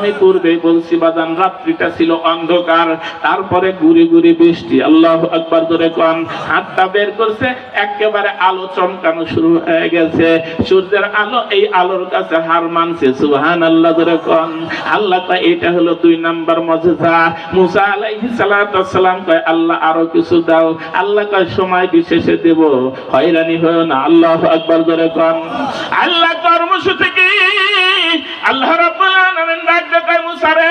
আমি পূর্বে বলছি বাজান রাত্রিটা ছিল অন্ধকার। তারপরে ঘুরে ঘুরে বৃষ্টি, আল্লাহ আকবার ধরে কন। হাতটা বের করছে, একেবারে আলো চমকানো শুরু হয়ে গেছে। সূর্যের আলো এই আলোর কাছে হার মানছে সুবহান আল্লাহ ধরে কন। আল্লাহ কয়, এটা হলো দুই নাম্বার মজেজা। মুসা আলাইহিস সালাম কয়, আল্লাহ আরও কিছু দাও। আল্লাহ কয়, সময় বিশেষে দেব। হয়রানি হয় না, আল্লাহ আকবার ধরে কন। আল্লাহ কর্মসূচি কি? আল্লাহ রাব্বুল আলামিন ডাক দেয় মুসা রে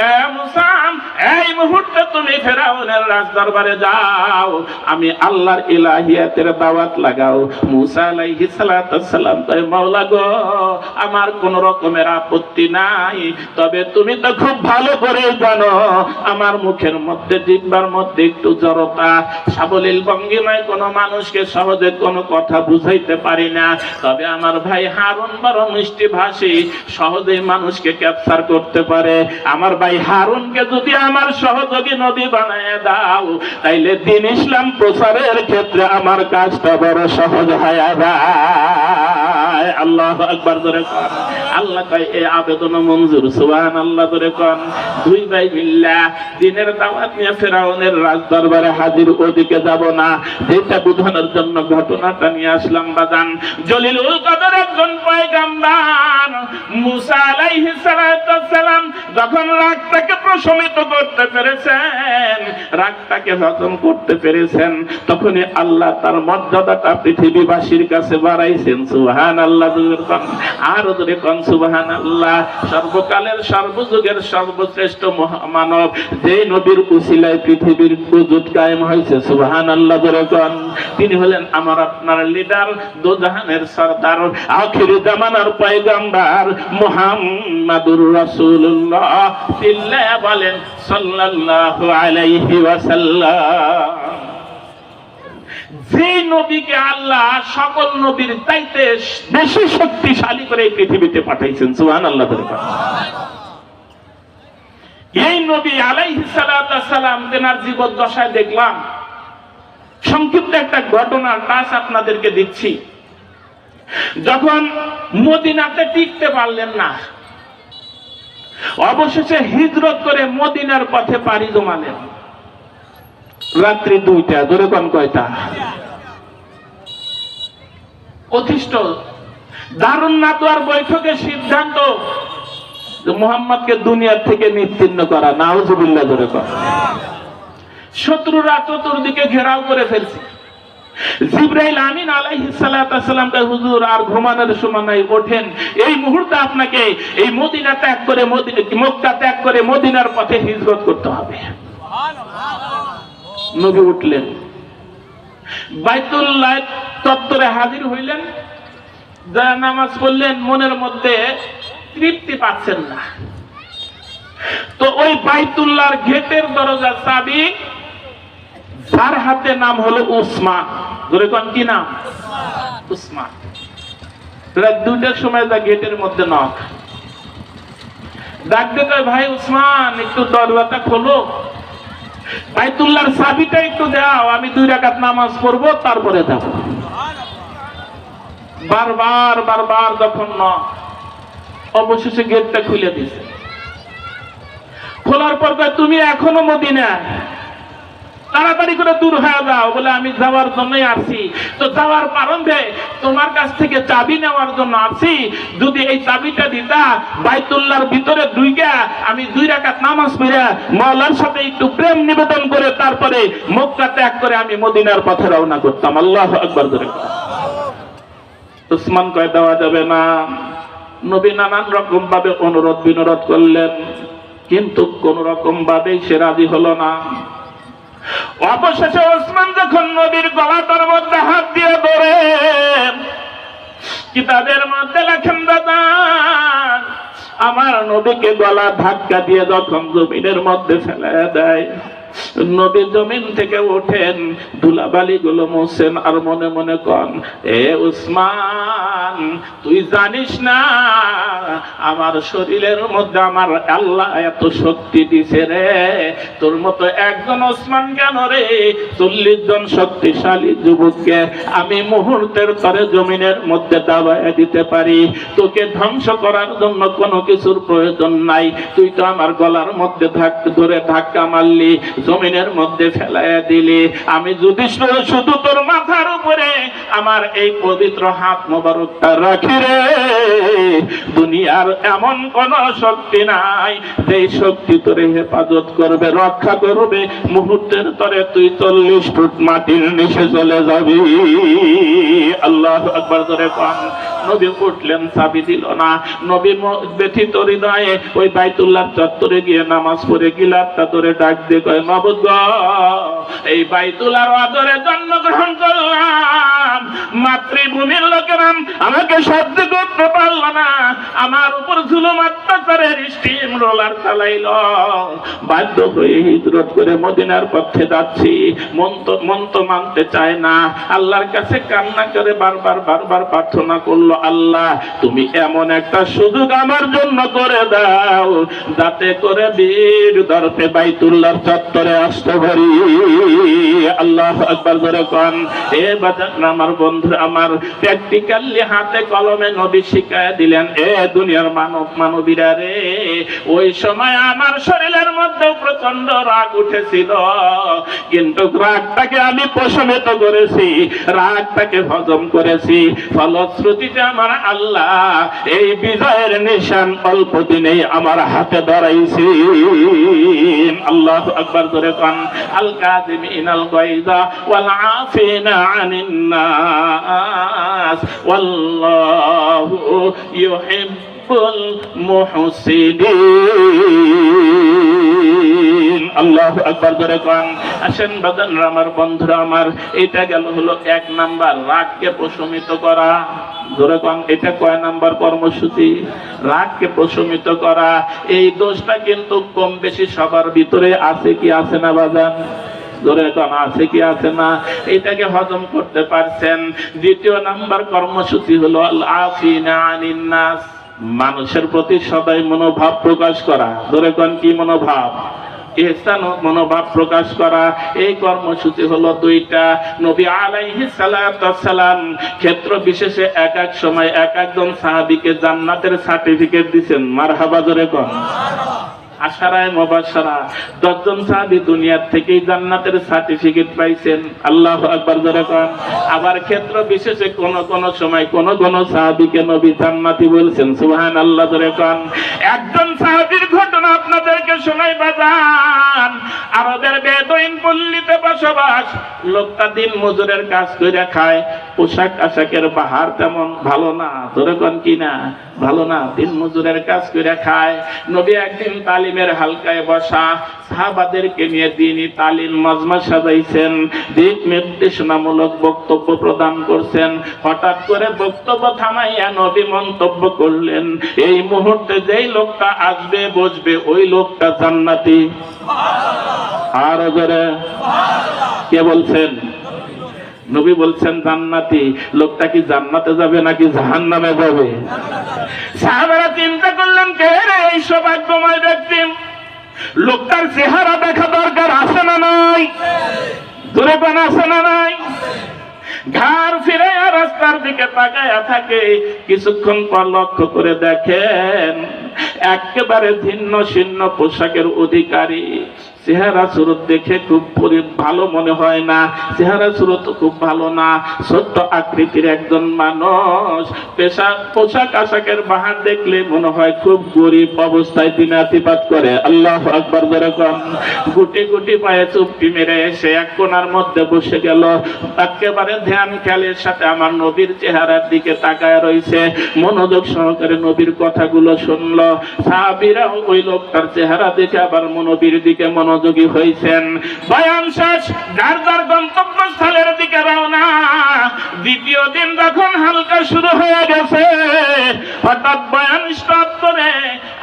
এ মুসা এই মুহূর্তে তুমি ফেরাউনের রাজ দরবারে যাও। আমি আল্লাহর ইলাহিয়াতের দাওয়াত লাগাও। মুসা আলাইহিস সালাম কয়, মাওলা গো, আমার কোন রকমের আপত্তি নাই। তবে তুমি তো খুব ভালো করে জানো, আমার মুখের মধ্যে জিহ্বার মধ্যে একটু জড়তা। সাবলীল ভঙ্গিমায় কোনো মানুষকে সহজে কোনো কথা বুঝাইতে পারি না। তবে আমার ভাই হারুন বড় মিষ্টি ভাষী, সহজেই মানুষকে ক্যাপচার করতে পারে। আমার ভাই হারুনকে যদি আমার সহযোগী নদী বানায় দাও। তাইলে দিন ইসলাম প্রচারের ক্ষেত্রে আমার কাজটা বড় সহজ হয়ে। যায় আল্লাহ আকবার ধরে আল্লাহ কয় এই আবেদন মঞ্জুর সুবহান আল্লাহ ধরে কন। দুই ভাই মিল্লা, দিনের দাওয়াত নিয়ে ফেরাউনের রাজ দরবারে হাজির, ওদিকে যাব না। যেটা বুঝানোর জন্য ঘটনাটা নিয়ে আসলাম বাজান। জলিলুল কদর একজন পয়গাম্বার, মুসা সালাম যখন রাগটাকে প্রশমিত করতে পেরেছেন, রাগটাকে হজম করতে পেরেছেন, তখনই আল্লাহ তার মর্যাদাটা পৃথিবীবাসীর কাছে বাড়াইছেন সুবহান আল্লাহ আর ওদের কন সুবহান সর্বকালের, সর্বযুগের, সর্বশ্রেষ্ঠ মহামানব, যে নবীর উসিলায় পৃথিবীর উজুদ কায়েম হয়েছে সুবহান আল্লাহ ধরে তিনি হলেন আমার আপনার লিডার দোজাহানের সর্দার, আখির জামানার পয়গাম্বার মুহাম্মাদুর রাসূলুল্লাহ চিল্লায়া বলেন সাল্লাল্লাহু আলাইহি ওয়াসাল্লাম। যে নবীকে আল্লাহ সকল নবীর চাইতে বেশি শক্তিশালী করে এই পৃথিবীতে পাঠাইছেন সুহান আল্লাহ এই নবী আলাইহিস সালাম তেনার জীবন দশায় দেখলাম, সংক্ষিপ্ত একটা ঘটনার কাজ আপনাদেরকে দিচ্ছি। যখন মদিনাতে টিকতে পারলেন না, অবশেষে হিজরত করে মদিনার পথে পাড়ি জমালেন। রাত্রি দুইটা ধরে কোন কয়টা? অতিষ্ঠ। দারুণ নাতোয়ার বৈঠকে সিদ্ধান্ত। মোহাম্মদকে দুনিয়ার থেকে নিশ্চিন্ন করা, নাউজুবিল্লাহ ধরে কর। শত্রুরা চতুর্দিকে ঘেরাও করে ফেলছে। জিব্রাইল আমিন আলাইহিস সালাম হুজুর, আর ঘুমানোর সময় নাই, ওঠেন। এই মুহূর্তে আপনাকে এই মদিনা ত্যাগ করে মক্কা ত্যাগ করে মদিনার পথে হিজরত করতে হবে। নবী উঠলেন। বাইতুল্লাহ তত্তরে হাজির হইলেন। যা নামাজ পড়লেন, মনের মধ্যে তৃপ্তি পাচ্ছেন না। তো ওই বাইতুল্লাহর গেটের দরজা চাবি যার হাতে নাম হলো উসমান। ধরে কোন কি নাম? উসমান। রাত দুইটার সময় যা গেটের মধ্যে নখ। ডাক দেবে ভাই উসমান, একটু দরজাটা খোলো। বাইতুল্লাহর চাবিটা একটু দাও, আমি দুই রাকাত নামাজ পড়ব, তারপরে দেব বারবার বারবার যখন ন, অবশেষে গেটটা খুলে দিছে। খোলার পর তুমি এখনও মদিনা তাড়াতাড়ি করে দূর হয়ে যাও বলে আমি যাওয়ার জন্যই আসছি তো যাওয়ার প্রারম্ভে তোমার কাছ থেকে চাবি নেওয়ার জন্য আসছি যদি এই চাবিটা দিতা, বাইতুল্লাহর ভিতরে দুইগা আমি দুই রাকাত নামাজ পড়ে মাওলার সাথে একটু প্রেম নিবেদন করে তারপরে মক্কা ত্যাগ করে আমি মদিনার পথে রওনা করতাম। আল্লাহ আকবার ধরে উসমান কয়, দেওয়া যাবে না। নবী নানান রকম ভাবে অনুরোধ বিনোরোধ করলেন, কিন্তু কোন রকম ভাবেই সে রাজি হলো না। অবশেষে ওসমান যখন নবীর গলাটার মধ্যে হাত দিয়ে ধরে, কিতাবের মধ্যে লেখেন, দাদা, আমার নবীকে গলা ধাক্কা দিয়ে যখন জমিনের মধ্যে ফেলে দেয়, নবী জমিন থেকে ওঠেন ধুলাবালি গুলো মোছেন আর মনে মনে কন, এ উসমান গোলাম তুই জানিস না, আমার শরীরের মধ্যে আমার আল্লাহ এত শক্তি দিছে রে। তোর মতো একজন ওসমান কেন রে? চল্লিশ জন শক্তিশালী যুবককে আমি মুহূর্তের পরে জমিনের মধ্যে দাবায় দিতে পারি। তোকে ধ্বংস করার জন্য কোনো কিছুর প্রয়োজন নাই। তুই তো আমার গলার মধ্যে ধরে ধাক্কা মারলি, জমিনের মধ্যে ফেলাইয়া দিলি। আমি যদি শুধু তোর মাথার উপরে আমার এই পবিত্র হাত মোবারকটা রাখি রে। দুনিয়ার এমন কোন শক্তি নাই যে শক্তি তোরে হেফাজত করবে, রক্ষা করবে। মুহূর্তের তরে তুই চল্লিশ ফুট মাটির নিচে চলে যাবি। আল্লাহ আকবার ধরে কন। নবী উঠলেন, চাবি দিল না। নবী ব্যথিত হৃদয়ে ওই বাইতুল্লাহ চত্বরে গিয়ে নামাজ পড়ে গিলারটা ধরে ডাক দিয়ে কয় নবদ এই বাইতুল্লাহর আদরে জন্মগ্রহণ করলাম। মাতৃভূমির লোকেরা আমাকে সাধ্য করতে পারল না। আমার উপর জুলুম, অত্যাচারের স্টিম রোলার চালাইল। বাধ্য হয়ে হিজরত করে মদিনার পক্ষে যাচ্ছি। মন তো মানতে চায় না। আল্লাহর কাছে কান্না করে বারবার বারবার প্রার্থনা করল, আল্লাহ, তুমি এমন একটা সুযোগ আমার জন্য করে দাও, যাতে করে বীর দর্পে বাইতুল্লাহর চত্বরে আসতে পারি। আল্লাহ একবার ধরে কন। এ বাজার আমার বন্ধু আমার প্র্যাকটিক্যালি হাতে কলমে নবী শিখায় দিলেন, এ দুনিয়ার মানব মানবীরা রে, ওই সময় আমার শরীরের মধ্যে প্রচণ্ড রাগ উঠেছিল। কিন্তু রাগটাকে আমি প্রশমিত করেছি, রাগটাকে হজম করেছি। ফলশ্রুতিতে আমার আল্লাহ এই বিজয়ের নিশান অল্প দিনেই আমার হাতে ধরাইছি আল্লাহ আকবার ধরে কান, আল কাযিমিন আল গায়যা ওয়াল আফিনা আনিন ওয়াল্লাহু ইউহিব্বুল মুহসিনিন আল্লাহ আকবার ধরে কান। আসেন বাদান আমার বন্ধুরা আমার, এটা গেল হলো এক নাম্বার, রাগকে প্রশমিত করা। ধরে কন, এটা কয় নাম্বার কর্মসূচি? রাগকে প্রশমিত করা। এই দোষটা কিন্তু কম বেশি সবার ভিতরে আছে কি আছে না বাজান? ধরে কন আছে আছে না। এটাকে হজম করতে পারছেন। দ্বিতীয় নাম্বার কর্মসূচি হলো আফিনা মানুষের প্রতি সদাই মনোভাব প্রকাশ করা। ধরে কন কি মনোভাব? ইহসান মনোভাব প্রকাশ করা। এই কর্মসূচি হলো দুইটা। নবী আলাইহি সালাম ক্ষেত্র বিশেষে এক এক সময় এক একজন সাহাবিকে জান্নাতের সার্টিফিকেট দিবেন মারহাবা জোরে কন। আশারায় মুবাশশারা দশজন সাহাবী দুনিয়ার থেকেই জান্নাতের সার্টিফিকেট পাইছেন। আল্লাহ আকবার, জোরে কন। আবার ক্ষেত্র বিশেষে কোন কোন সময় কোন কোন সাহাবীকে নবী জান্নাতি বলছেন। সুবহানাল্লাহ, জোরে কন। একজন সাহাবীর ঘটনা আপনাদেরকে শোনাই বাজান। আরবের বেদইন পল্লীতে বসবাস। লোকটা দিন মজুরের কাজ করে খায়। পোশাক আশাকের পাহাড় তেমন ভালো না ধরে কিনা? ভালো না দিন মজুরের কাজ করে খায়। নবী একদিন তালিমের হালকায় বসা সাহাবাদেরকে নিয়ে দিনই তালিম মজমা সাজাইছেন। দিক নির্দেশনামূলক বক্তব্য প্রদান করছেন। হঠাৎ করে বক্তব্য থামাইয়া নবী মন্তব্য করলেন এই মুহূর্তে যেই লোকটা আসবে বসবে ওই লোকটা জান্নাতি। আর কে বলছেন? নবী বলছেন, জান্নাতি, লোকটা কি জান্নাতে যাবে নাকি জাহান্নামে যাবে? সাহাবারা চিন্তা করলেন, কে রে এই সৌভাগ্যময় ব্যক্তি? লোকটার চেহারা দেখা দরকার আছে না নাই? দূরে পান আছে না নাই? ঘাড় ফিরে রাস্তার দিকে তাকায়া থাকে, কিছুক্ষণ পর লক্ষ্য করে দেখেন, একেবারে ভিন্ন ছিন্ন পোশাকের অধিকারী। চেহারা সুরত দেখে খুব ভালো মনে হয় না। চেহারা সুরত খুব ভালো না। ছোট্ট আকৃতির একজন মানুষ। পেশা পোশাক আশাকের বাহার দেখলে মনে হয় খুব গরিব অবস্থায় দিনাতিপাত করে। আল্লাহ আকবর যেরকম গুটি গুটি পায়ে চুপটি মেরে এসে এক কোনার মধ্যে বসে গেল। একেবারে ধ্যান খেয়ালের সাথে আমার নবীর চেহারার দিকে তাকায় রয়েছে। মনোযোগ সহকারে নবীর কথাগুলো শুনলো। সাহাবিরা ওই লোকটার চেহারা দেখে আবার মনোবীর দিকে মনোযোগী হয়েছেন। বয়ান শেষ, যার যার গন্তব্যস্থলের দিকে রওনা। দ্বিতীয় দিন যখন হালকা শুরু হয়ে গেছে, হঠাৎ বয়ান স্টপ করে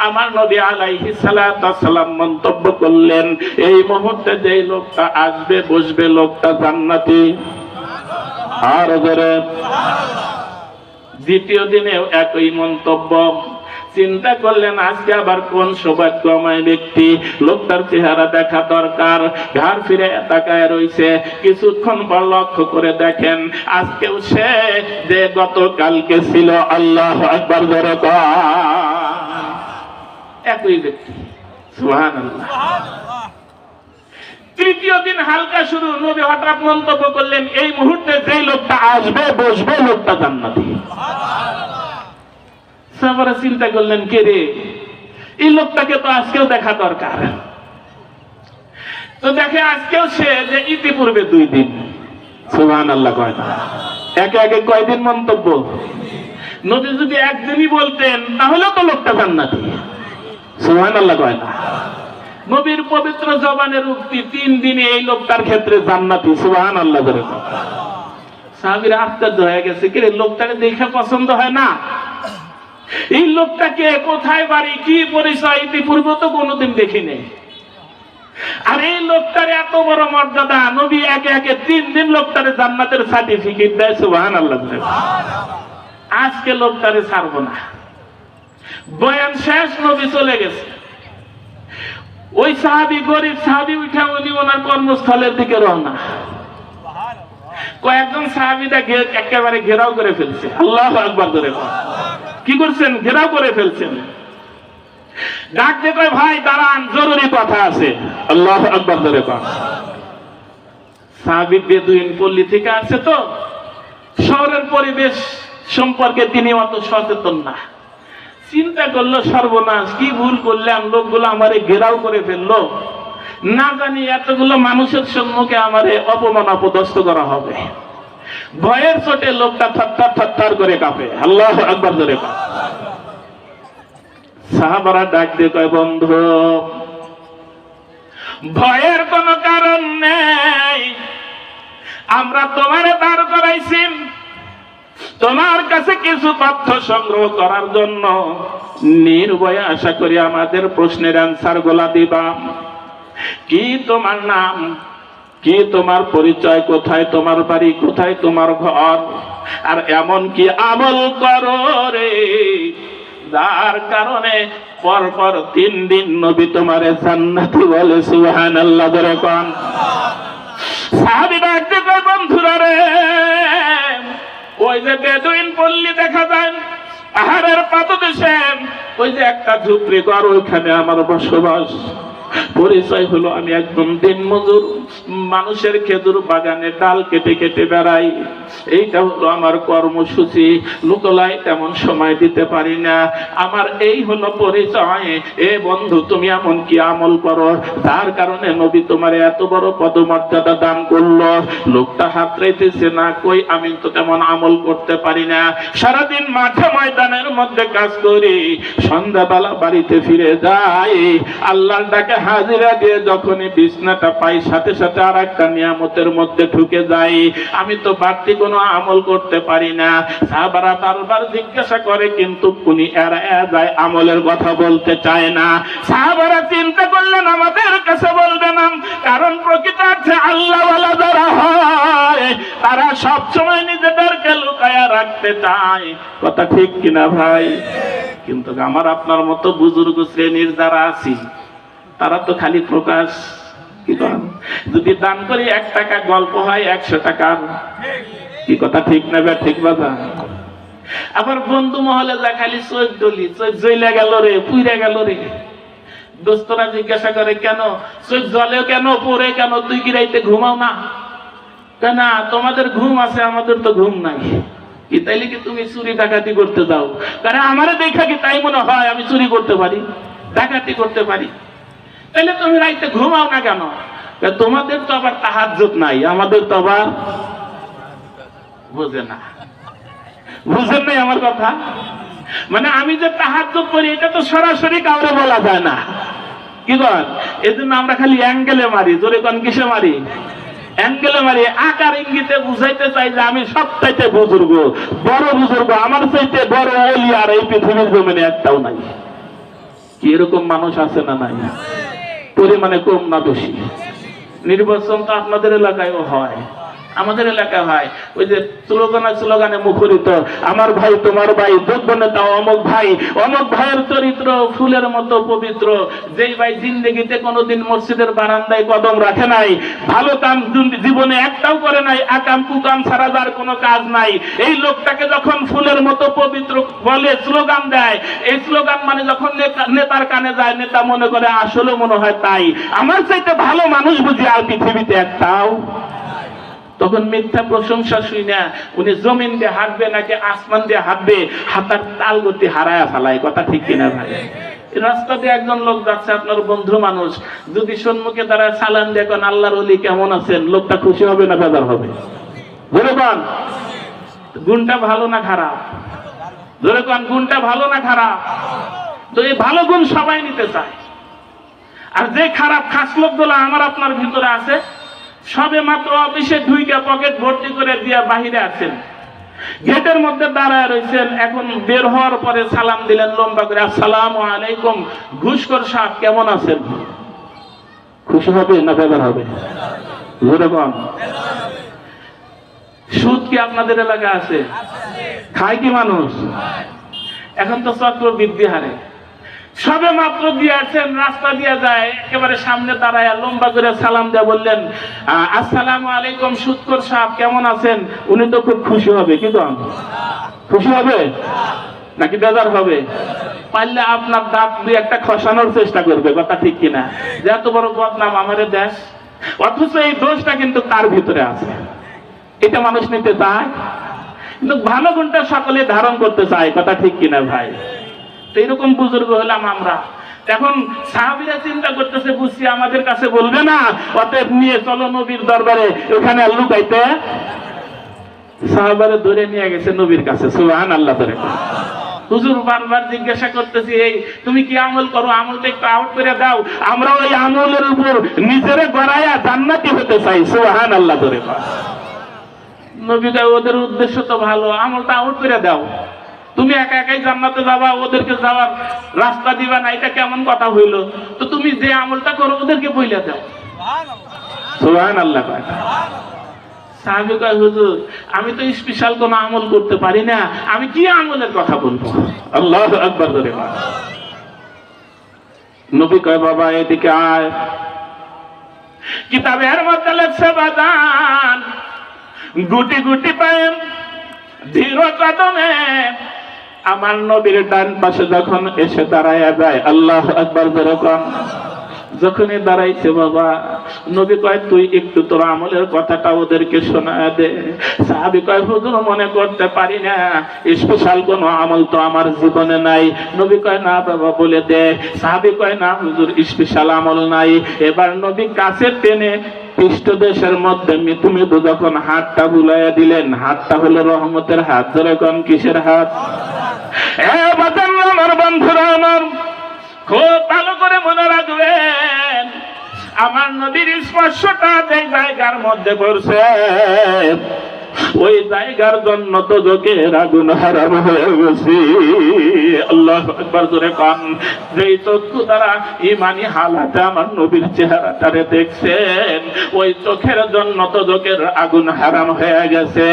আমার নবী আলাইহি সালাম মন্তব্য করলেন, এই মুহূর্তে যেই লোকটা আসবে, বসবে, লোকটা জান্নাতি। আর দ্বিতীয় দিনেও একই মন্তব্য। চিন্তা করলেন আজকে আবার কোন সৌভাগ্যময় ব্যক্তি? লোকটার চেহারা দেখা দরকার। ঘর ফিরে তাকায় রইছে কিছুক্ষণ পর লক্ষ্য করে দেখেন, আজকেও সে যে গতকালকে ছিল, আল্লাহ একবার ধরে একই ব্যক্তি। সুবহানাল্লাহ। তৃতীয় দিন হালকা শুরু। নবী হঠাৎ মন্তব্য করলেন, এই মুহূর্তে যেই লোকটা আসবে, বসবে, লোকটা জান্নাতি। সাহাবারা চিন্তা করলেন কে রে? এই লোকটাকে তো আজকেও দেখা দরকার। তো দেখে আজকেও সে যে ইতিপূর্বে দুই দিন। সুবহান আল্লাহ কয় একে একে কয়দিন মন্তব্য? নবী যদি একদিনই বলতেন তাহলেও তো লোকটা জান্নাতি। সুবহান আল্লাহ কয় না। নবীর পবিত্র জবানের উক্তি তিন দিনে এই লোকটার ক্ষেত্রে জান্নাতি। সুবহান আল্লাহ করে সাহাবীরা আশ্চর্য হয়ে গেছে কি রে, লোকটাকে দেখে পছন্দ হয় না? এই লোকটাকে কোথায় বাড়ি, কি পরিচয় ইতিপূর্বে তো কোনোদিন দেখিনি। আর এই লোকটার এত বড় মর্যাদা, নবী একে একে তিন দিন লোকটারে জান্নাতের সার্টিফিকেট দেয় সুবহান আল্লাহ করে। আজকে লোকটারে ছাড়বো না। বয়ান শেষ, নবী চলে গেছে। ওই সাহাবি গরিব সাহাবি উঠা উনি ওনার কর্মস্থলের দিকে রওনা। কয়েকজন সাহাবিটা একেবারে ঘেরাও করে ফেলছে। আল্লাহ একবার ধরে কয়। কি করছেন? ঘেরাও করে ফেলছেন। ডাক দিয়ে কয়, ভাই, দাঁড়ান, জরুরি কথা আছে। আল্লাহ একবার ধরে। সাহাবি বেদুইন পল্লী থেকে তো, শহরের পরিবেশ সম্পর্কে তিনি অত সচেতন না। চিন্তা করল, সর্বনাশ, কি ভুল করলাম? লোকগুলো আমারে ঘেরাও করে ফেলল। না জানি এতগুলো মানুষের সম্মুখে আমারে অপমান, অপদস্থ করা হবে। ভয়ের চোটে লোকটা থরথর থরথর করে কাঁপে। আল্লাহ একবার ধরে কাঁপে। সাহাবারা ডাক দিয়ে কয়, বন্ধু, ভয়ের কোনো কারণ নেই। আমরা তোমার দাঁড় করাইছি। তোমার কাছে কিছু তথ্য সংগ্রহ করার জন্য। নির্ভয়ে আশা করি আমাদের প্রশ্নের অ্যান্সার গোলা দিবা। কি তোমার নাম? কি তোমার পরিচয় কোথায়, তোমার বাড়ি কোথায়, তোমার ঘর? আর এমন কি আমল করো রে? যার কারণে পর পর তিন দিন নবী তোমারে জান্নাতি বলে সুবহানাল্লাহ ধরে কন। সাহাবীরা একটু বন্ধুরা রে, ওই যে বেদুইন পল্লী দেখা যায়, পাহাড়ের পাদদেশে, ওই যে একটা ঝুপড়ি ঘর, ওইখানে আমার বসবাস। পরিচয় হলো, আমি একজন দিন মজুর, মানুষের খেজুর বাগানে ডাল কেটে কেটে বেড়াই। এইটা হলো আমার কর্মসূচি। লোকলাই তেমন সময় দিতে পারি না। আমার এই হলো পরিচয়। এ বন্ধু, তুমি এমন কি আমল করো? তার কারণে নবী তোমার এত বড় পদমর্যাদা দান করল। লোকটা হাত রেখেছে না কই, আমি তো তেমন আমল করতে পারি না। সারাদিন মাঠে ময়দানের মধ্যে কাজ করি। সন্ধ্যাবেলা বাড়িতে ফিরে যাই। আল্লাহর ডাকে হাজিরা দিয়ে যখনই বিছনাটা পাই, সাথে সাথে আর একটা নিয়ামতের মধ্যে ঢুকে যাই। আমি তো বাড়তি কোনো আমল করতে পারি না। সাহাবারা বারবার জিজ্ঞাসা করে, কিন্তু উনি এরা যায় আমলের কথা বলতে চায় না। সাহাবারা চিন্তা করলেন, আমাদের কাছে বলবে না। কারণ প্রকৃতার্থে আল্লাহ যারা হয়, তারা সবসময় নিজেদেরকে লুকায়া রাখতে চায়। কথা ঠিক কিনা ভাই? কিন্তু আমার আপনার মতো বুজুর্গ শ্রেণির যারা আছি তারা তো খালি প্রকাশ কি করেন? যদি দান করি এক টাকা, গল্প হয় একশো টাকার। কি কথা, ঠিক না বা ঠিক বাজা? আবার বন্ধু মহলে যা খালি চোখ ডলি চোখ জইলা গেল রে, পুইরা গেল রে। দোস্তরা জিজ্ঞাসা করে, কেন? চোখ জলে কেন? পরে কেন? তুই কি রাইতে ঘুমাও না? না, তোমাদের ঘুম আছে, আমাদের তো ঘুম নাই। কি তাইলে কি তুমি চুরি ডাকাতি করতে দাও? কারণ আমারে দেখা কি তাই মনে হয় আমি চুরি করতে পারি? ডাকাতি করতে পারি। তাইলে তুমি রাইতে ঘুমাও না কেন? তোমাদের তো আবার তাহাজ্জুদ নাই, আমাদের তো আবার বোঝে না। বুঝেন নাই আমার কথা? মানে আমি যে তাহাজ্জুদ করি, এটা তো সরাসরি কাউরে বলা যায় না। কি কর এজন্য আমরা খালি অ্যাঙ্গেলে মারি, জোরে কোন, কিসে মারি? অ্যাঙ্গেলে মারি, আকার ইঙ্গিতে বুঝাইতে চাই যে আমি সব চাইতে বুজুর্গ, বড় বুজুর্গ, আমার চাইতে বড় অলি আর এই পৃথিবীর জমিনে একটাও নাই। কি এরকম মানুষ আছে না নাই? পরিমাণে কম না বেশি। নির্বাচন তো আপনাদের এলাকায়ও হয়। আমাদের এলাকায় হয়। ওই যে স্লোগানে স্লোগানে মুখরিত, আমার ভাই, তোমার ভাই যোগ্য নেতা অমক ভাই, অমক ভাইয়ের চরিত্র ফুলের মতো পবিত্র। যেই ভাই জিন্দগিতে কোনোদিন মসজিদের বারান্দায় কদম রাখে নাই, ভালো কাম জীবনে একটাও করে নাই, আকাম কুকাম যার কোনো কাজ নাই। এই লোকটাকে যখন ফুলের মতো পবিত্র বলে স্লোগান দেয়, এই স্লোগান মানে যখন নেতা- নেতার কানে যায়, নেতা মনে করে, আসলে মনে হয় তাই। আমার চাইতে ভালো মানুষ বুঝি আর পৃথিবীতে একটাও। তখন মিথ্যা প্রশংসা শুই না। উনি জমিন দিয়ে হাঁটবে নাকি আসমান দিয়ে হাঁটবে? হাতার তাল গতি হারায় ফেলায়, কথা ঠিক কিনা ভাই? রাস্তা দিয়ে একজন লোক যাচ্ছে, আপনার বন্ধু মানুষ। যদি সম্মুখে তারা সালান দেখেন আল্লাহর অলি কেমন আছেন? লোকটা খুশি হবে না বেজার হবে? ধরে কন, গুণটা ভালো না খারাপ? ধরে কন, গুণটা ভালো না খারাপ? তো এই ভালো গুণ সবাই নিতে চায়। আর যে খারাপ খাস লোকগুলো আমার আপনার ভিতরে আছে সবে মাত্র অফিসে ঢুইকা পকেট ভর্তি করে দিয়া বাহিরে আছেন। গেটের মধ্যে দাঁড়ায় রয়েছেন এখন বের হওয়ার পরে সালাম দিলেন লম্বা করে আসসালাম আলাইকুম ঘুষখোর সাহেব কেমন আছেন? খুশি হবে না বেদার হবে? সুদ কি আপনাদের এলাকায় আছে? খায় কি মানুষ? এখন তো চক্র বৃদ্ধি হারে। সবে মাত্র দিয়েছেন রাস্তা দিয়ে যায়, একেবারে সামনে দাঁড়ায়, লম্বা করে সালাম দিয়ে বললেন আসসালামু আলাইকুম সুৎকর সাহেব, কেমন আছেন? উনি তো খুব খুশি হবে, কি কন? খুশি হবে? নাকি বেজার হবে? পারলে আপনার দাঁত দুই একটা খসানোর চেষ্টা করবে, কথা ঠিক কিনা? যে এত বড় বদনাম আমাদের দেশ, অথচ এই দোষটা কিন্তু তার ভিতরে আছে। এটা মানুষ নিতে চায়, কিন্তু ভালো গুণটা সকলে ধারণ করতে চায়, কথা ঠিক কিনা ভাই? তো এরকম বুজুর্গ হলাম আমরা। এখন সাহাবিরা চিন্তা করতেছে, বুঝছি আমাদের কাছে বলবে না, অতএব নিয়ে চলো নবীর দরবারে, ওখানে লুকাইতে। সাহাবারে ধরে নিয়ে গেছে নবীর কাছে সুহান আল্লাহ ধরে। হুজুর বারবার জিজ্ঞাসা করতেছি, এই তুমি কি আমল করো? আমলটা একটু আউট করে দাও। আমরা ওই আমলের উপর নিজেরে গড়াইয়া জান্নাতি হতে চাই সুহান আল্লাহ ধরে। নবী ওদের উদ্দেশ্য তো ভালো, আমলটা আউট করে দাও। তুমি একা একাই জান্নাতে যাবা, ওদেরকে যাওয়ার রাস্তা দিবা না, এটা কেমন কথা হইল? তো তুমি যে আমলটা করো, ওদেরকে বইলে দাও। আল্লাহ আমি তো স্পেশাল কোনো আমল করতে পারি না। আমি কি আমলের কথা বলব? আল্লাহ আকবার ধরে নবী কয়, বাবা, এদিকে আয়। কিতাবের মধ্যে লেখছে, বাদান, গুটি গুটি পায় ধীর কদমে আমার নবীর ডান পাশে যখন এসে দাঁড়ায় যায়, আল্লাহ আকবার যেরকম যখনই দাঁড়াইছে, বাবা, নবী কয়, তুই একটু তোর আমলের কথাটা ওদেরকে শোনা দে। সাহাবি কয়, হুজুর, মনে করতে পারি না। স্পেশাল কোনো আমল তো আমার জীবনে নাই। নবী কয়, না বাবা, বলে দে। সাহাবি কয়, না হুজুর, স্পেশাল আমল নাই। এবার নবী কাছে টেনে পৃষ্ঠদেশের মধ্যে মৃত্যু মৃদু যখন হাতটা বুলাইয়া দিলেন, হাতটা হলো রহমতের হাত। কোন, কিসের হাত? আমার বন্ধুরা আমার, খুব ভালো করে মনে রাখবেন, আমার নদীর স্পর্শটা যে জায়গার মধ্যে পড়ছে ওই জায়গার জন্য তো যোগের আগুন হারাম হয়ে গেছে। আল্লাহ একবার জোরে কান। যেই চক্ষু দ্বারা ইমানি হালাতে আমার নবীর চেহারাটারে দেখছেন, ওই চোখের জন্য তো যোগের আগুন হারাম হয়ে গেছে।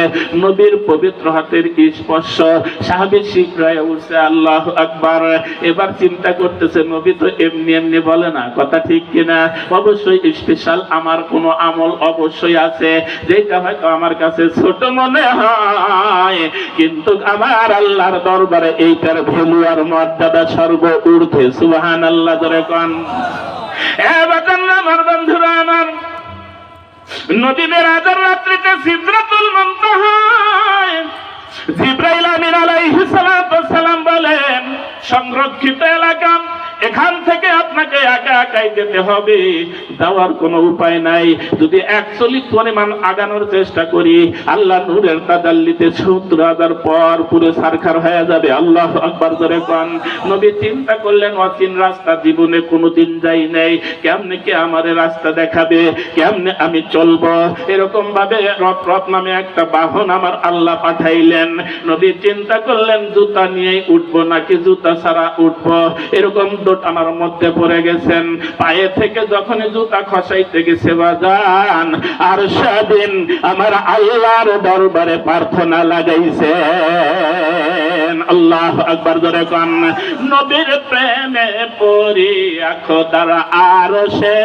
নবীর পবিত্র হাতের স্পর্শ? সাহাবি শিখরায় উঠছে, আল্লাহ আকবার। এবার চিন্তা করতেছে, নবী তো এমনি এমনি বলে না, কথা ঠিক কিনা? অবশ্যই স্পেশাল আমার কোনো আমল অবশ্যই আছে। যেটা হয়তো আমার কাছে ছোট মনে হয়। কিন্তু আমার আল্লাহর দরবারে এইটার ভ্যালু আর মর্যাদা সর্ব ঊর্ধ্বে সুবহান আল্লাহ ধরে কন আমার বন্ধুরা, আমার নদীদের আজর রাত্রিতে সিদ্রাতুল মুনতাহায় জিব্রাইল আমিন আলাইহিস সালাম বলেন, সংরক্ষিত এলাকা এখান থেকে আপনাকে একা একাই যেতে হবে। যাওয়ার কোনো উপায় নাই। যদি একচল্লিশ পরিমাণ আগানোর চেষ্টা করি আল্লাহ নূরের তাদাল্লিতে সত্তর হাজার পর পুরো সারখার হয়ে যাবে। আল্লাহ আকবার ধরে পান নবী চিন্তা করলেন, অচিন রাস্তা জীবনে কোনোদিন যাই নাই। কেমনে কে আমার রাস্তা দেখাবে? কেমনে আমি চলবো? এরকম ভাবে রথ রথ নামে একটা বাহন আমার আল্লাহ পাঠাইলেন। নবী চিন্তা করলেন, জুতা নিয়ে উঠবো নাকি জুতা ছাড়া উঠবো? এরকম দোটানার মধ্যে পড়ে গেছেন। পায়ে থেকে যখন জুতা খসাইতে গেছে বাজান, আর সেদিন আমার আল্লাহর দরবারে প্রার্থনা লাগাইছে আল্লাহ আকবার ধরে কন, নবীর প্রেমে পড়ি খোদার আর সে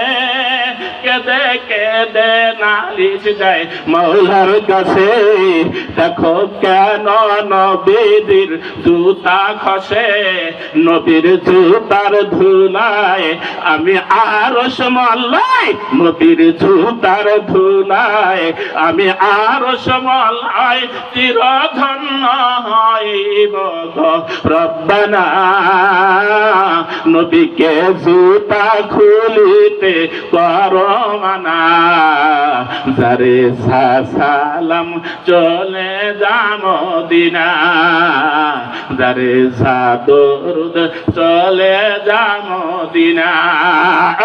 কেদে কেদে নালিশ যায়। মৌলার কাছে দেখো কেন নবীদের জুতা খসে? নবীর জুতার ধুলায়, আমি আর সমল্লাই নবীর জুতার ধুলায়, আমি আর সমল্লাই চিরধন্য হইব রব্বানা, নবীকে জুতা খুলিতে করো মানা যারে সালাম চলে যাম দিনা যারে দরুদ চলে যাম মদিনা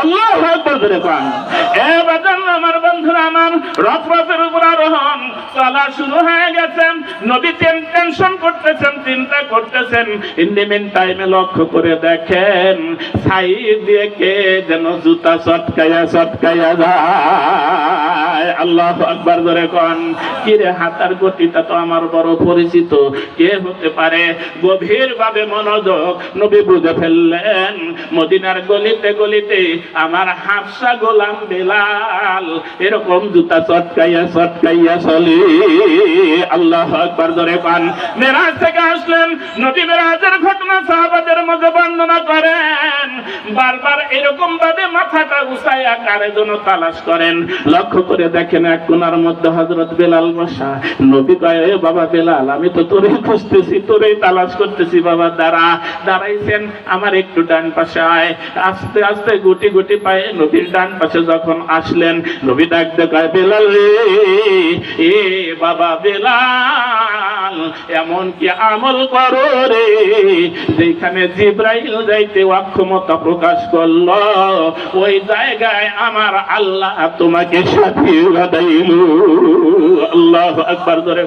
আল্লাহ ধরে কোন এ বাজান আমার বন্ধুরা আমার উপর আরোহণ। চলা শুরু হয়ে টেনশন করতেছেন, চিন্তা করতেছেন। টাইমে লক্ষ্য করে দেখেন দিয়ে কে যেন জুতা চটকাইয়া চটকাইয়া যায়। আল্লাহ ধরে কন। কিরে হাতার গতিটা তো আমার বড় পরিচিত। কে হতে পারে? গভীর ভাবে মনোযোগ নবী বুঝে ফেললেন, মদিনার গলিতে গলিতে আমার হাফসা গোলাম বেলাল এরকম জুতা চটকাইয়া চটকাইয়া চলি। আল্লাহ আকবার ধরে পান মেরাজ থেকে আসলেন, নবী মেরাজের ঘটনা সাহাবাদের মধ্যে বর্ণনা করেন। বারবার এরকম ভাবে মাথাটা উসাইয়া কারে জন্য তালাশ করেন। লক্ষ্য করে দেখেন এক কোনার মধ্যে হজরত বেলাল বসা। নবী কয়, "এ বাবা বেলাল, আমি তো তোরেই খুঁজতেছি, তোরেই তালাশ করতেছি, বাবা, দাঁড়া। দাঁড়াইছেন, আমার একটু ডান পাশে আয়। আস্তে আস্তে গুটি গুটি পায়ে নবীর ডান পাশে যখন আসলেন, নবী ডাক দেখায় বেলাল রে, এ বাবা বেলাল, এমন কি আমল করো রে? যেখানে জিব্রাইল যাইতে অক্ষমতা প্রকাশ করল, ওই জায়গায় আমার আল্লাহ তোমাকে সাথী বাদাইল আল্লাহ আকবার ধরে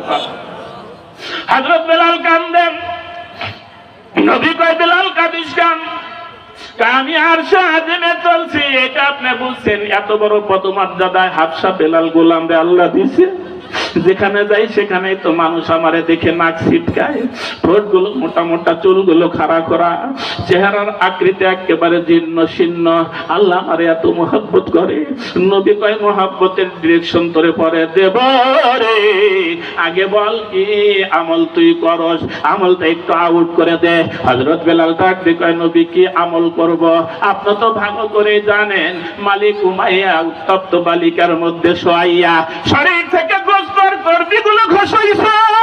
হযরত বেলাল কান্দেন। নবী কয়, বেলাল কাদিস কান? আমি আর সাহায্যে চলছি, এটা আপনি বুঝছেন, এত বড় পদমর্যাদায় হাফসা বেলাল গোলাম রে আল্লাহ দিছে। যেখানে যাই সেখানে তো মানুষ আমারে দেখে নাক ছিটকায় ঠোঁটগুলো মোটা মোটা চুলগুলো খাড়া করা, চেহারার আকৃতি একেবারে জীর্ণ শীর্ণ। আল্লাহ আমারে এত মহাব্বত করে। নবী কয়, মহাব্বতের ডিরেকশন তোরে পরে দেব রে। আগে বল কি, আমল তুই করস, আমলটা একটু আউট করে দে। হজরত বেলাল ডাক কয়, নবী কি আমল করব? আপনি তো ভালো করে জানেন, মালিক উমাইয়া, উত্তপ্ত বালিকার মধ্যে শোয়াইয়া, শরীর থেকে খসাইছে এক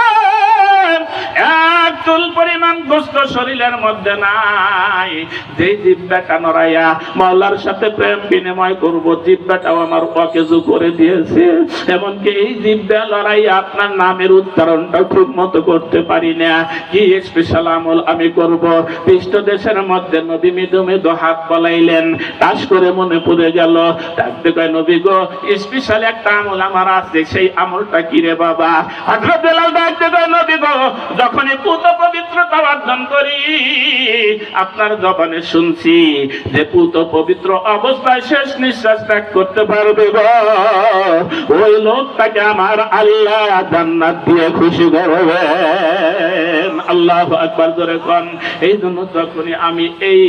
চুল পরিমাণ গোস্ত শরীরের মধ্যে নাই। যে জিব্বাটা নড়াইয়া মাওলার সাথে প্রেম বিনিময় করব, জিব্বাটাও আমার অকেজু করে দিয়েছে। এমনকি এই জিব্বা লড়াইয়া আপনার নামের উচ্চারণটা ঠিক মতো করতে পারি না। কি স্পেশাল আমল আমি করব? পৃষ্ঠ দেশের মধ্যে নবী মৃদু মৃদু হাত বলাইলেন। টাস করে মনে পড়ে গেল, ডাকতে কয়, নবী গো স্পেশাল একটা আমল আমার আছে, সেই আমলটা কি রে বাবা? হযরত বেলাল ডাকতে কয়, নবী গো, যখনই পুত পবিত্রতা অর্জন করি। আপনার জবানে শুনছি যে পুত পবিত্র অবস্থায় শেষ নিঃশ্বাস ত্যাগ করতে পারবে ওই লোকটাকে আমার আল্লাহ জান্নাত দিয়ে খুশি করবেন। আল্লাহ আকবার ধরে কন। এই জন্য যখনই আমি এই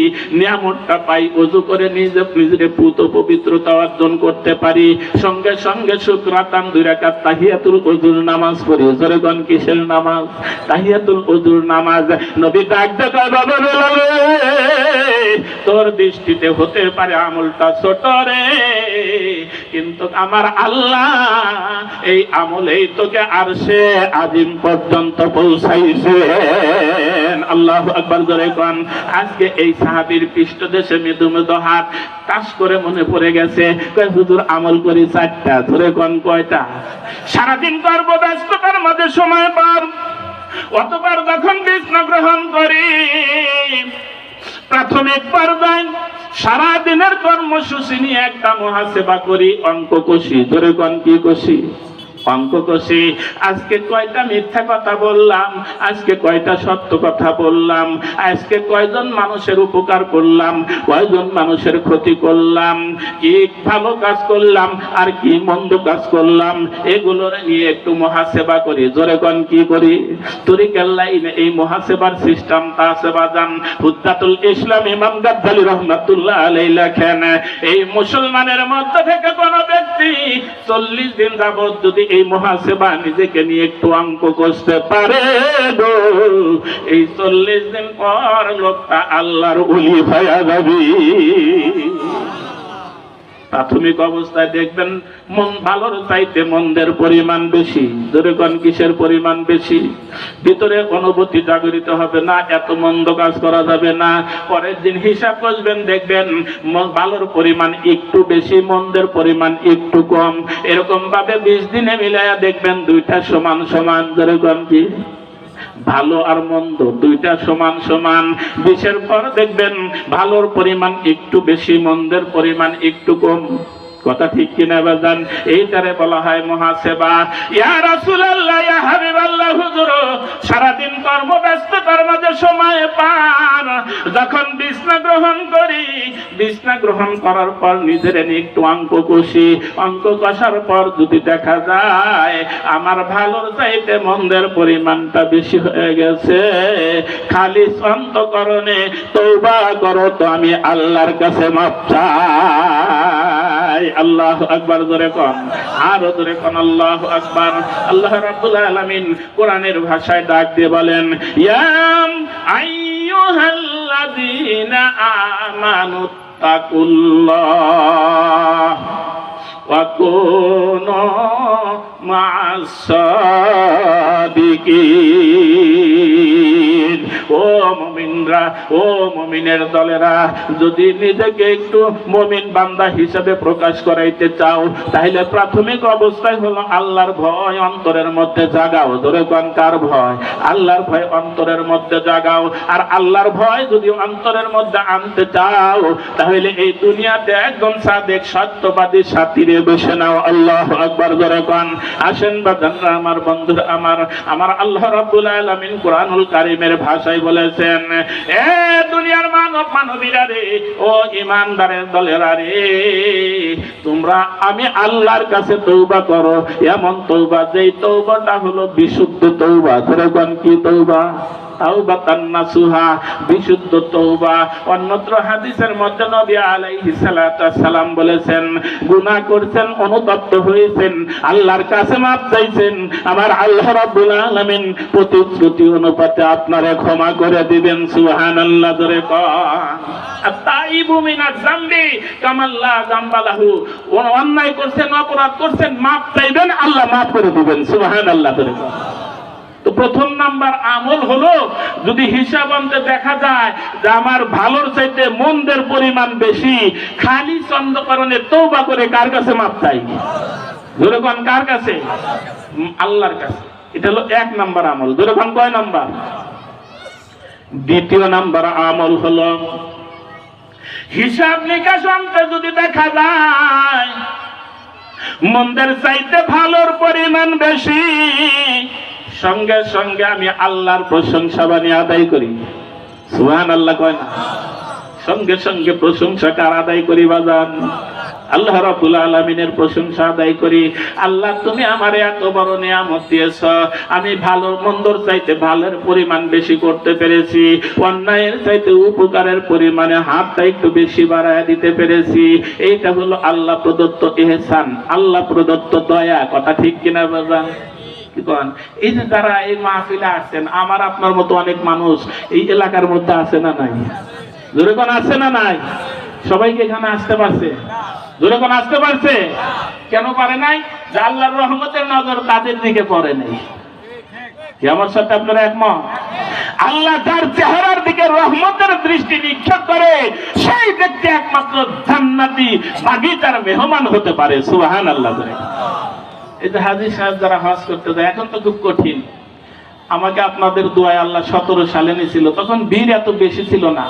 পাই অজু করে নিজে নিজের পুত পবিত্রতা অর্জন করতে পারি, সঙ্গে সঙ্গে শুক্রাতান দুই রাকাত তাহিয়াতুল নামাজ পড়ি। জোরে কন, কিসের নামাজ? তাহিয়াতুল ওজুর নামাজ নবী ডাক দেখা বাবা বেলাল। তোর দৃষ্টিতে হতে পারে আমলটা ছোট রে। কিন্তু আমার আল্লাহ, এই আমলেই তোকে আর সে আজিম পর্যন্ত পৌঁছাইছে আল্লাহ আকবার ধরে কন। আজকে এই সাহাবীর পৃষ্ঠদেশে মৃদু মৃদু হাত কাজ করে মনে পড়ে গেছে। হুজুর, আমল করি চারটা। ধরে কন, কয়টা? সারাদিন করব ব্যস্ততার মধ্যে সময় পার। অতবার যখন কৃষ্ণ গ্রহণ করি, প্রাথমিক পর্যায়ে সারা দিনের কর্মসূচি নিয়ে একটা মহাসেবা করি, অঙ্ক কষি, ধরে কন কি কষি? অঙ্ক কষি আজকে কয়টা মিথ্যা কথা বললাম, আজকে কয়টা সত্য কথা বললাম, আজকে কয়জন মানুষের উপকার করলাম, কয়জন মানুষের ক্ষতি করলাম, কি ভালো কাজ করলাম আর কি মন্দ কাজ করলাম এগুলোর নিয়ে একটু মহাসেবা করি। জোরে কন কি করি? তরিকার লাইনে এই মহাসেবার সিস্টেম তা সেবা যান হুদ্দাতুল ইসলাম ইমাম গাদ্দালি রহমাতুল্লাহ আলাই লেখেন, এই মুসলমানের মধ্যে থেকে কোন ব্যক্তি চল্লিশ দিন যাবত যদি এই মহাসেবা নিজেকে নিয়ে একটু অঙ্ক করতে পারে এই চল্লিশ দিন পর লোকটা আল্লাহর উলি হয়ে যাবে। প্রাথমিক অবস্থায় দেখবেন মন ভালোর চাইতে মন্দের পরিমাণ বেশি কোন কিসের পরিমাণ বেশি? ভিতরে অনুভূতি জাগরিত হবে না, এত মন্দ কাজ করা যাবে না। পরের দিন হিসাব করবেন, দেখবেন ভালোর পরিমাণ একটু বেশি, মন্দের পরিমাণ একটু কম। এরকম ভাবে বিশ দিনে মিলাইয়া দেখবেন দুইটা সমান সমান কোন কি? ভালো আর মন্দ, দুইটা সমান সমান। বিশের পর দেখবেন ভালোর পরিমাণ একটু বেশি, মন্দের পরিমাণ একটু কম। কথা ঠিক কিনা বাজান এইটারে বলা হয় মহাসেবা। ইয়া রাসূলুল্লাহ, ইয়া হাবিবাল্লাহ, হুজুর, সারাদিন কর্মব্যস্ততার মাঝে সময় পান। যখন বিছনা গ্রহণ করি, বিছনা গ্রহণ করার পর নিজের একটু অঙ্ক কষি। অঙ্ক কষার পর যদি দেখা যায়, আমার ভালোর চাইতে মন্দের পরিমাণটা বেশি হয়ে গেছে। খালি অন্তকরণে তৌবা করো তো আমি আল্লাহর কাছে মাপ চাই। নাই আল্লাহ আকবার ধরে কন। আরও ধরে কন, আল্লাহ আকবার। আল্লাহ রাব্বুল আলামিন কোরআনের ভাষায় ডাক দিয়ে বলেন, ইয়াম আইয়ুহাল্লাযীনা আমানু তাকুল্লাহ ওয়া কুনু মা'আস-সাদিকিন। ও মমিনরা, ও মমিনের দলেরা, যদি নিজেকে একটু মমিন বান্দা হিসেবে প্রকাশ করাইতে চাও, তাহলে প্রাথমিক অবস্থায় হলো আল্লাহর ভয় অন্তরের মধ্যে জাগাও। ধরে কার ভয়? আল্লাহর ভয় অন্তরের মধ্যে জাগাও। আর আল্লাহর ভয় যদি অন্তরের মধ্যে আনতে চাও, তাহলে এই দুনিয়াতে একদম সাদেক, সত্যবাদী সাথীরে বসে নাও। আল্লাহ আকবার, ধরে কোন, আসেন বাদানরা আমার বন্ধুরা, আমার আমার আল্লাহ রাব্বুল আলামিন কোরআনুল কারীমের ভাষায় বলেছেন এ দুনিয়ার মানব মানবীরা রে, ও ইমানদারের দলেরা রে, তোমরা আমি আল্লাহর কাছে তৌবা করো। এমন তৌবা যেই তৌবাটা হলো বিশুদ্ধ তৌবা ধরে কি তৌবা নাসুহা বিশুদ্ধ তৌবা অন্যত্র হাদিসের মধ্যে নবী আলাইহিস সালাম বলেছেন, গুনাহ অনুতপ্ত হয়েছেন, আল্লাহর কাছে মাপ চাইছেন, আমার আল্লাহ রাব্বুল আলামিন প্রতিশ্রুতি অনুপাতে আপনারে ক্ষমা করে দিবেন, সুবহানাল্লাহ ধরে অন্যায় করছেন, অপরাধ করছেন, মাপ চাইবেন, আল্লাহ মাফ করে দিবেন, সুবহানাল্লাহ ধরে তো প্রথম নাম্বার আমল হলো, যদি হিসাব আনতে দেখা যায় যে আমার ভালোর চাইতে মন্দের পরিমাণ বেশি, খালি চন্দ্রকরণে তৌবা করে কার কাছে মাপ চাই? ধরে কোন, কার কাছে? আল্লাহর কাছে। এটা হলো এক নাম্বার আমল। ধরে কোন, কয় নাম্বার? দ্বিতীয় নাম্বার আমল হলো, হিসাব নিকাশ আনতে যদি দেখা যায়, মন্দের চাইতে ভালোর পরিমাণ বেশি সঙ্গে সঙ্গে আমি আল্লাহর প্রশংসা বাণী আদায় করি। সুহান আল্লাহ কয় না? সঙ্গে সঙ্গে প্রশংসা কার আদায় করি বাজান? আল্লাহ রাব্বুল আলামিনের প্রশংসা আদায় করি। আল্লাহ, তুমি আমার এত বড় নিয়ামত দিয়েছ। আমি ভালো মন্দর চাইতে ভালোর পরিমাণ বেশি করতে পেরেছি। অন্যায়ের চাইতে উপকারের পরিমাণে হাতটা একটু বেশি বাড়ায় দিতে পেরেছি। এইটা হলো আল্লাহ প্রদত্ত এহসান, আল্লাহ প্রদত্ত দয়া। কথা ঠিক কিনা বাজান? এই যে যারা এই মাহফিলে আমার আপনার মতো অনেক মানুষ এই এলাকার মধ্যে আছে না নাই? কোন আছে না নাই? সবাইকে এখানে আসতে পারছে? কোন আসতে পারছে? কেন পারে নাই? রহমতের নজর তাদের দিকে পড়ে আমার সাথে আপনারা একমত? আল্লাহ তার চেহারার দিকে রহমতের দৃষ্টি নিক্ষেপ করে, সেই ব্যক্তি একমাত্র জান্নাতি বাগিচার মেহমান হতে পারে। সুবহান আল্লাহ এই যে হাজির সাহেব যারা করতে যায়, এখন তো খুব কঠিন। আমাকে আপনাদের আল্লাহ সতেরো সালে নিয়েছিল, তখন ভিড় এত বেশি ছিল না।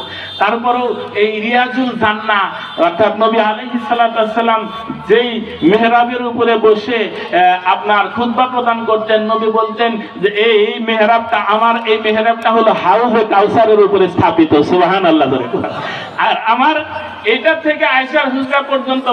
এই রিয়াজুল জান্না অর্থাৎ নবী আলহি সাল্লাম যেই মেহরাবের উপরে বসে আপনার খুতবা প্রদান করতেন, নবী বলতেন যে, এই মেহরাবটা আমার, এই মেহরাবটা হলো হাউজে কাউসারের উপরে স্থাপিত। সুবাহান আল্লাহ আর আমার এটা থেকে আয়সার হুজরা পর্যন্ত